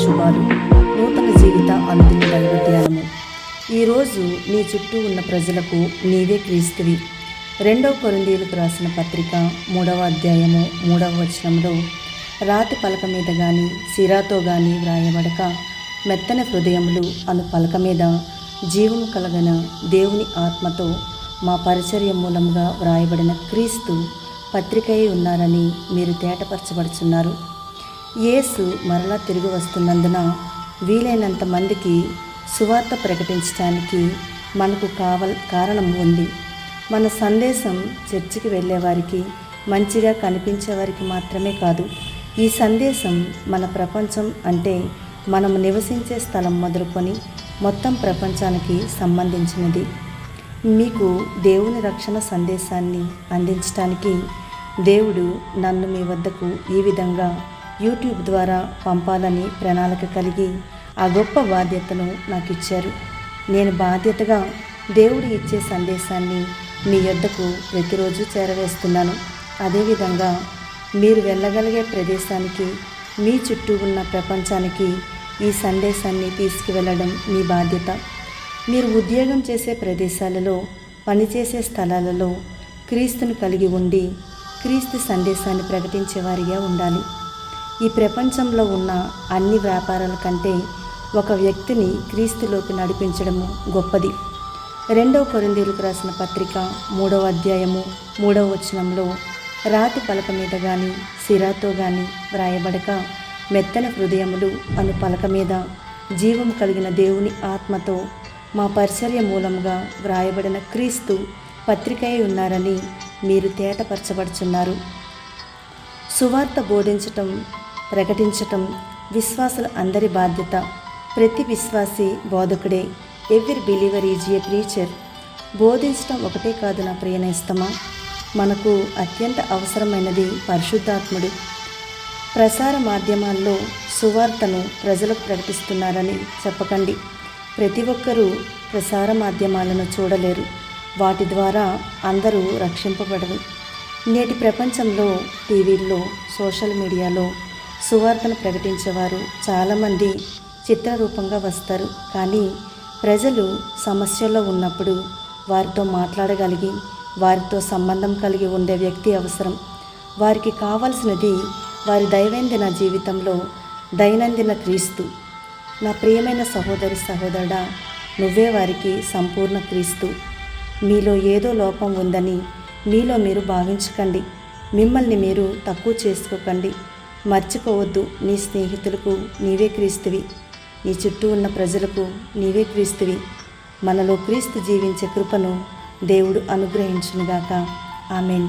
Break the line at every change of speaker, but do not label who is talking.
శుభాలు నూతన జీవిత అనుదిన దైవధ్యానము. ఈరోజు నీ చుట్టూ ఉన్న ప్రజలకు నీవే క్రీస్తువి. రెండవ కొరిందీలకు రాసిన పత్రిక మూడవ అధ్యాయము మూడవ వచనంలో రాతి పలక మీద కానీ సిరాతో కానీ వ్రాయబడక మెత్తన హృదయములు అను పలక మీద జీవము కలగన దేవుని ఆత్మతో మా పరిచర్య మూలంగా వ్రాయబడిన క్రీస్తు పత్రికై ఉన్నారని మీరు తేటపరచబడుచున్నారు. యేసు మరలా తిరిగి వస్తున్నందున వీలైనంత మందికి సువార్త ప్రకటించడానికి మనకు కావల్ కారణం ఉంది. మన సందేశం చర్చికి వెళ్ళేవారికి మంచిగా కనిపించేవారికి మాత్రమే కాదు. ఈ సందేశం మన ప్రపంచం అంటే మనం నివసించే స్థలం మొదలుకొని మొత్తం ప్రపంచానికి సంబంధించినది. మీకు దేవుని రక్షణ సందేశాన్ని అందించడానికి దేవుడు నన్ను మీ వద్దకు ఈ విధంగా యూట్యూబ్ ద్వారా పంపాలని ప్రణాళిక కలిగి ఆ గొప్ప బాధ్యతను నాకు ఇచ్చారు నేను బాధ్యతగా దేవుడు ఇచ్చే సందేశాన్ని మీ యొద్దకు ప్రతిరోజు చేరవేస్తున్నాను. అదేవిధంగా మీరు వెళ్ళగలిగే ప్రదేశానికి మీ చుట్టూ ఉన్న ప్రపంచానికి ఈ సందేశాన్ని తీసుకువెళ్ళడం మీ బాధ్యత. మీరు ఉద్యోగం చేసే ప్రదేశాలలో పనిచేసే స్థలాలలో క్రీస్తును కలిగి ఉండి క్రీస్తు సందేశాన్ని ప్రకటించేవారిగా ఉండాలి. ఈ ప్రపంచంలో ఉన్న అన్ని వ్యాపారాల కంటే ఒక వ్యక్తిని క్రీస్తులోకి నడిపించడము గొప్పది. రెండవ కొరిందీలకు రాసిన పత్రిక మూడవ అధ్యాయము మూడవ వచనంలో రాతి పలక మీద కానీ సిరాతో కానీ వ్రాయబడక మెత్తన హృదయములు అను పలక మీద జీవం కలిగిన దేవుని ఆత్మతో మా పరిచర్య మూలంగా వ్రాయబడిన క్రీస్తు పత్రికయే ఉన్నారని మీరు తేటపరచబడుచున్నారు. సువార్త బోధించటం ప్రకటించటం విశ్వాసుల అందరి బాధ్యత. ప్రతి విశ్వాసి బోధకుడే every believer is a preacher. బోధించటం ఒకటే కాదు నా ప్రియనేస్తమా? మనకు అత్యంత అవసరమైనది పరిశుద్ధాత్ముడు. ప్రసార మాధ్యమాల్లో సువార్తను ప్రజలకు ప్రకటిస్తున్నారని చెప్పకండి. ప్రతి ఒక్కరూ ప్రసార మాధ్యమాలను చూడలేరు. వాటి ద్వారా అందరూ రక్షింపబడరు. నేటి ప్రపంచంలో టీవీల్లో సోషల్ మీడియాలో సువార్తను ప్రకటించేవారు చాలామంది చిత్రరూపంగా వస్తారు. కానీ ప్రజలు సమస్యల్లో ఉన్నప్పుడు వారితో మాట్లాడగలిగి వారితో సంబంధం కలిగి ఉండే వ్యక్తి అవసరం. వారికి కావాల్సినది వారి దైనందిన జీవితంలో దైనందిన క్రీస్తు. నా ప్రియమైన సహోదరి సహోదరుడా నువ్వే వారికి సంపూర్ణ క్రీస్తు. మీలో ఏదో లోపం ఉందని మీలో మీరు భావించకండి. మిమ్మల్ని మీరు తక్కువ చేసుకోకండి. మర్చిపోవద్దు. నీ స్నేహితులకు నీవే క్రీస్తువి. నీ చుట్టూ ఉన్న ప్రజలకు నీవే క్రీస్తువి. మనలో క్రీస్తు జీవించే కృపను దేవుడు అనుగ్రహించునుగాక. ఆమెన్.